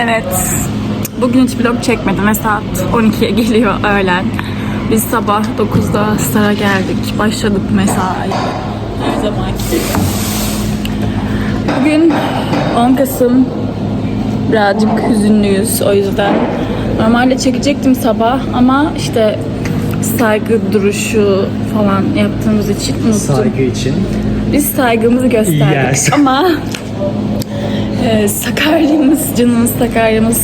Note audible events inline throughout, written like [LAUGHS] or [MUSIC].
Evet. Bugün hiç vlog çekmedim ve saat 12'ye geliyor öğlen. Biz sabah 9'da Star'a geldik. Başladık mesai. Her zaman Bugün 10 Kasım. Birazcık hüzünlüyüz o yüzden. Normalde çekecektim sabah ama işte saygı duruşu falan yaptığımız için unuttum. Saygı için. Biz saygımızı gösterdik Yes. ama [LAUGHS] e, sakaryamız, canımız sakaryamız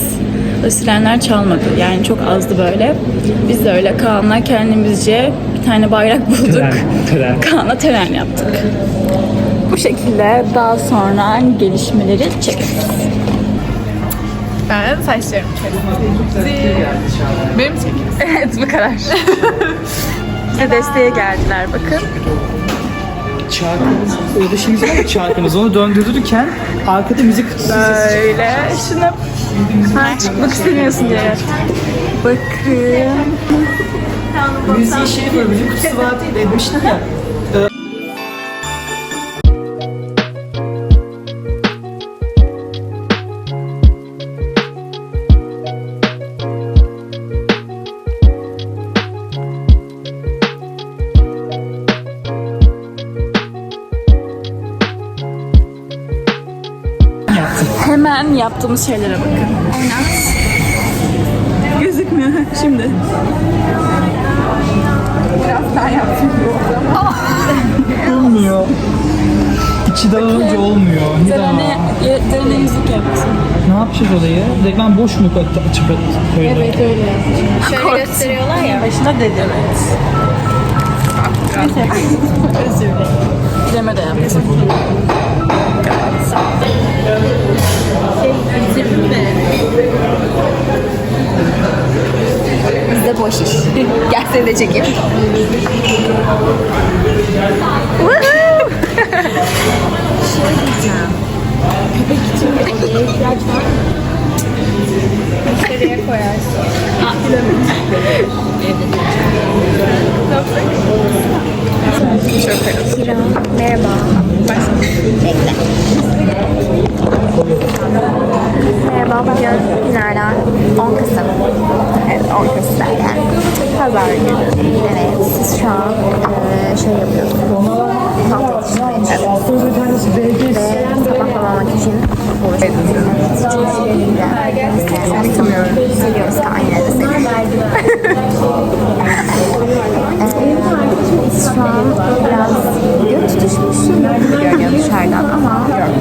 sirenler çalmadı. Yani çok azdı böyle. Biz de öyle Kaan'la kendimizce bir tane bayrak bulduk. Tren, tren. Kaan'la tren yaptık. Bu şekilde daha sonra gelişmeleri çekeriz. Ben saçlarımı çektim. Benim çekim. Evet bu kadar. [LAUGHS] Ve desteğe geldiler bakın. Çarkımız, orada şimdi var ya çarkımız onu döndürürken arkada müzik Böyle şunu ha, çıkmak istemiyorsun diye. Bakın. Müziği şey böyle müzik kutusu var değil demiştim ya. Yaptığımız şeylere bakın. Oynat. Gözükmüyor [LAUGHS] şimdi. Olmuyor. İçi dağılınca olmuyor. Bir daha. Derene, derene yüzük yapsın. Ne yapacağız orayı? Ben boş mu açıp açıp koydum? Evet öyle. Şöyle gösteriyorlar ya. Başına dedi. Evet. [LAUGHS] Özür dilerim. Dileme de yaptım. Bizde boş iş. Gel seni de çekeyim. Kira, merhaba. Evet, 10 Kasım derken. Pazar günü. Evet, siz şu an e, şey yapıyorsunuz. Tahta dışındayız. Evet. Ve sabahlamamak için uğraşıyorsunuz. Evet. Tanıyorum. Seviyoruz Kaan'ı. Şu an biraz göt gibi görünüyor dışarıdan ama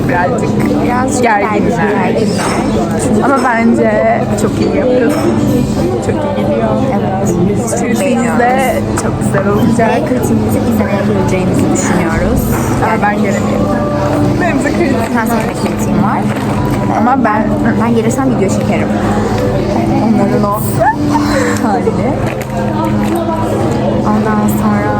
birazcık biraz gerginler. gerginler. Ama bence çok iyi yapıyorsun. Çok iyi gidiyor. Evet. Çok Klipimiz beğeniyoruz. de çok güzel olacak. Ve kritimizi izlemeye geleceğimizi düşünüyoruz. Ama ben gelemiyorum. Benim de kritik. Sen da kritiğim var. Ama ben Ben gelirsem video çekerim. Onların o [LAUGHS] halini. Ondan sonra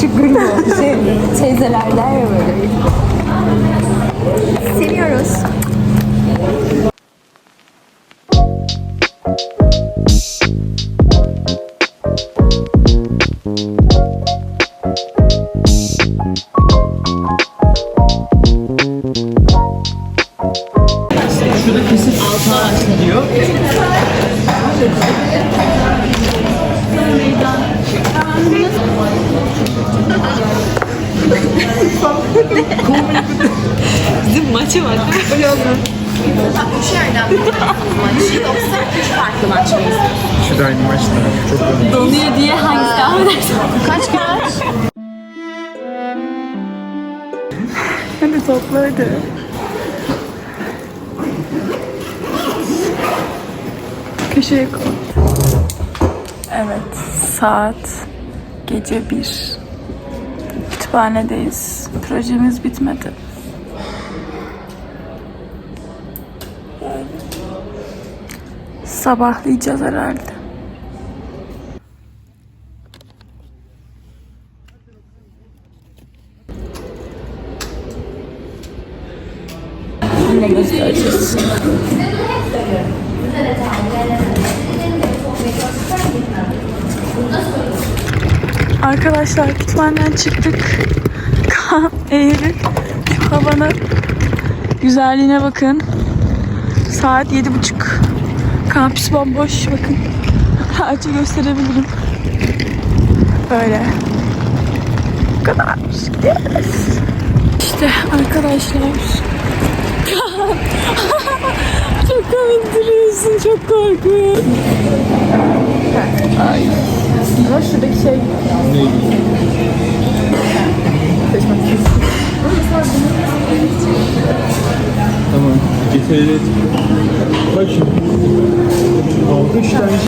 Çok oldu. Şey, teyzeler der ya böyle. Seviyoruz. Şu da aynı maçta. Çok önemli. Donuyor diye hangisi devam edersen. Kaç kaç? Hadi topla hadi. Köşeye koy. Evet, saat gece bir. Kütüphanedeyiz. Projemiz bitmedi. Sabahlayacağız herhalde. Arkadaşlar kütüphaneden çıktık. [LAUGHS] Eylül. Şu havanın güzelliğine bakın. Saat yedi buçuk. Kampüs bomboş bakın. [LAUGHS] Ağacı gösterebilirim. Böyle. Bu kadar. Gidiyoruz. İşte arkadaşlar. [LAUGHS] çok komik duruyorsun. Çok korkuyorum. Ay. Ama şuradaki şey Tamam. Getirelim. Bak şimdi.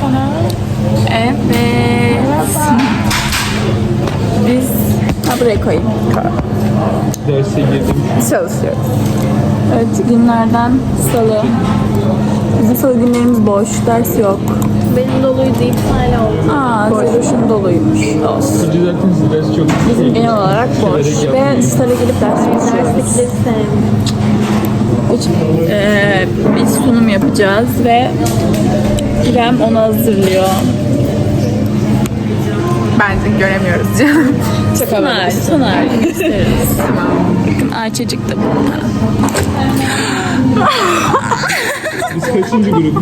Tane. Evet. Biz ha buraya koyayım. Derse girdim. Çalışıyoruz. Evet günlerden salı. Bizim salı günlerimiz boş. Ders yok. Benim doluydu iptal oldu. Aa, Zeroş'un doluymuş. Olsun. Siz ders çok Bizim genel olarak boş. Ve stada gelip ders çalışıyoruz. Derstekileri sevmiyorum. Eee, bir sunum yapacağız ve İrem onu hazırlıyor. Bence göremiyoruz canım. Çok halini gösteririz. Bakın Ayça'cık da burada. Biz kaçıncı grup?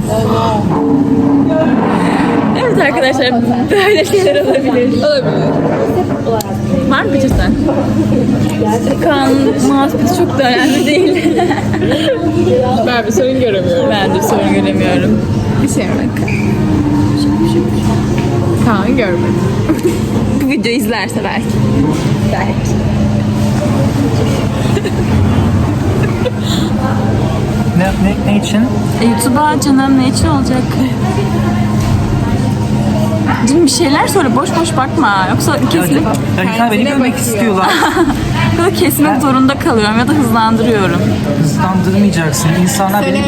Evet arkadaşlar böyle şeyler olabilir. Olabilir. Var mı peçeten? Kan muhabbeti çok da önemli değil. Ben bir sorun göremiyorum. ben de sorun göremiyorum. Bir şey mi? Kaan görmedim. Bu videoyu izlerse belki. Ne, ne, ne için? E, YouTube'a canım ne için olacak? Cim bir şeyler söyle boş boş bakma yoksa kesinlik Ya beni görmek istiyorlar. [LAUGHS] ya da kesmek zorunda kalıyorum ya da hızlandırıyorum. Hızlandırmayacaksın. İnsanlar beni...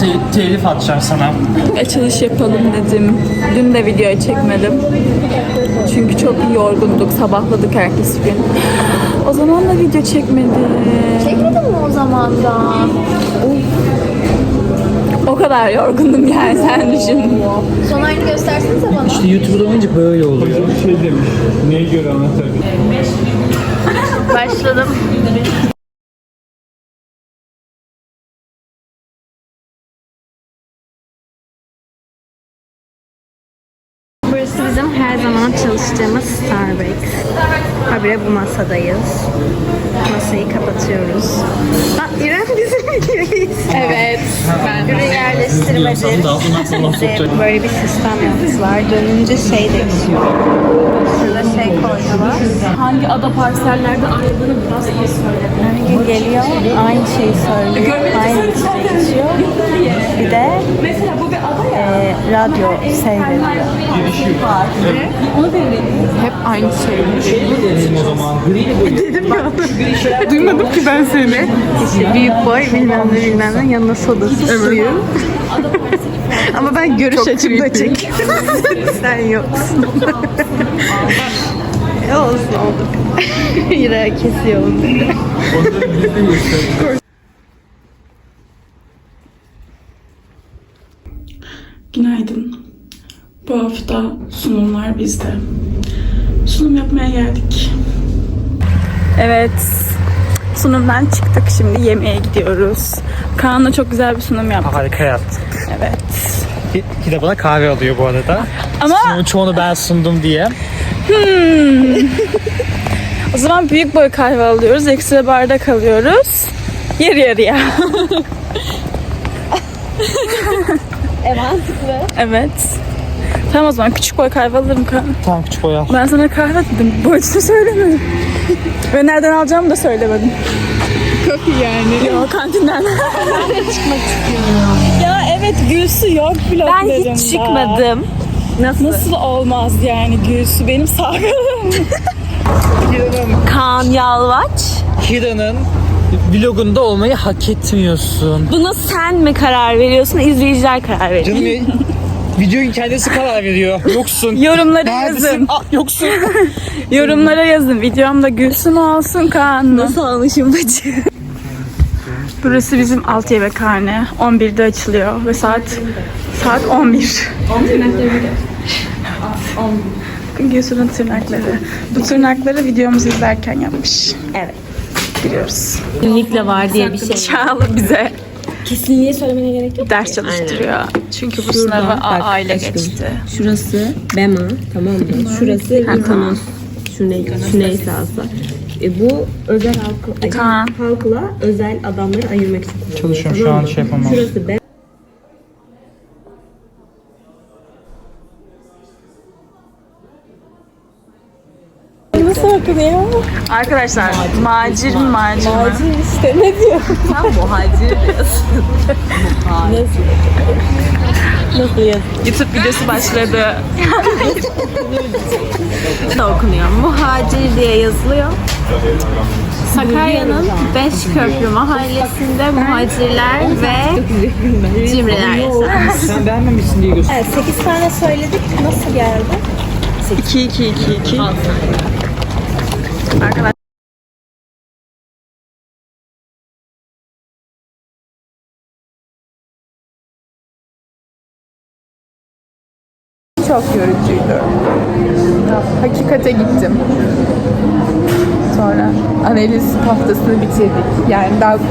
Te- telif atacağım sana. Açılış yapalım dedim. Dün de video çekmedim. Çünkü çok yorgunduk, sabahladık ertesi gün. O zaman da video çekmedim. Çekmedin mi o zaman da? O kadar yorgundum yani sen düşün. Son halini göstersenize bana. İşte YouTube'da olunca böyle oluyor. Bir şey demiş. Neye göre anahtar? [LAUGHS] Başladım. Burası bizim her zaman çalıştığımız Starbucks. Habire bu masadayız. Masayı kapatıyoruz. Aa, İrem bizim [LAUGHS] videoyuz. Evet. Ben Ürün yerleştirmeci. Bize böyle bir sistem yaptılar. Dönünce şey değişiyor. Şurada şey koydular. Hangi ada parsellerde aradığını biraz iyi söyle. Her gün geliyor, aynı şeyi söylüyor, aynı şey geçiyor. Bir de Mesela bu. E, radyo seyrediyor. hep aynı şey. Dedim o zaman. Gri Duymadım ki ben seni. İşte büyük boy bilmem ne bilmem ne yanına sodası suyu. [LAUGHS] Ama ben görüş Çok açımda creepy. çekiyorum. [LAUGHS] Sen yoksun. E, [LAUGHS] Olsun olduk. Yine kesiyor onları. Günaydın. Bu hafta sunumlar bizde. Sunum yapmaya geldik. Evet. Sunumdan çıktık. Şimdi yemeğe gidiyoruz. Kaan'la çok güzel bir sunum yaptık. Harika yaptın. Evet. Bir de bana kahve alıyor bu arada. Ama Bunun çoğunu ben sundum diye. [LAUGHS] o zaman büyük boy kahve alıyoruz. Ekstra bardak alıyoruz. Yarı yarıya. [LAUGHS] E mantıklı. evet. Tamam o zaman küçük boy kahve alırım. Tamam küçük boy al. Ben sana kahve dedim. Boyutunu söylemedim. Ve nereden alacağımı da söylemedim. Çok iyi yani. Yok kantinden. Çıkmak istiyorum. Ya evet Gülsü yok. Ben hiç çıkmadım. Nasıl? Nasıl olmaz yani Gülsü benim sağlığım. [LAUGHS] Kaan Yalvaç. Hira'nın vlogunda olmayı hak etmiyorsun. Buna sen mi karar veriyorsun, izleyiciler karar veriyor? Canım ya, videoyu kendisi karar veriyor. Yoksun. Yorumlara Neredesin? yazın. Ah, yoksun. [LAUGHS] Yorumlara yazın. Videomda Gülsü mü olsun Kaan? Nasıl almışım bacı? Burası bizim alt yemekhane. 11'de açılıyor ve saat Saat 11. 11 Gülsün'ün tırnakları. Bu tırnakları videomuzu izlerken yapmış. Evet. Biliyoruz. Kesinlikle var diye bir şey. Çağla bize Kesinliği söylemene gerek yok. ders çalıştırıyor. Çünkü bu sınavı AA ile geçti. Şurası Bema tamam mı? Şurası Mikonos. Şu, ne, şu neyse aslında. E, bu özel halk, ay, Kaan. halkla özel adamları ayırmak için kullanılıyor. Çalışıyorum şu tamam an mı? şey yapamam. Şurası Bema. Okunuyor? Arkadaşlar macir macir. Macir işte ne diyor? Tam muhacir. Nasıl? Nasıl yazıyor? YouTube videosu başladı. da okunuyor. Muhacir diye yazılıyor. Sakarya'nın Beşköprü mahallesinde muhacirler ve cimriler yaşar. Sen beğenmemişsin diye göster. Evet, 8 tane söyledik. Nasıl geldi? 2 2 2 2. Arkadaşlar çok yorucuydu. Hakikate gittim. Sonra analiz haftasını bitirdik. Yani daha çok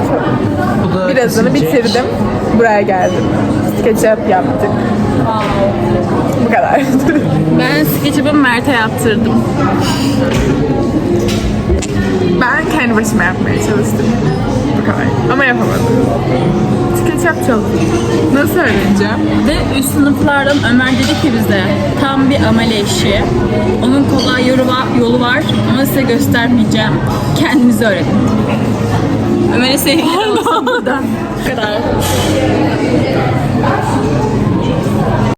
Bu da birazını kesilecek. bitirdim. Buraya geldim. Sketchup yaptık. Bu kadar. [LAUGHS] Ben SketchUp'ı Mert'e yaptırdım. Ben kendi başıma yapmaya çalıştım. Bu kadar. Ama yapamadım. SketchUp çok. Nasıl öğreneceğim? Ve üst sınıflardan Ömer dedi ki bize tam bir amele işi. Onun kolay yolu var, yolu var ama size göstermeyeceğim. Kendinizi öğrenin. Ömer'e sevgiler olsun buradan. Bu kadar. [LAUGHS]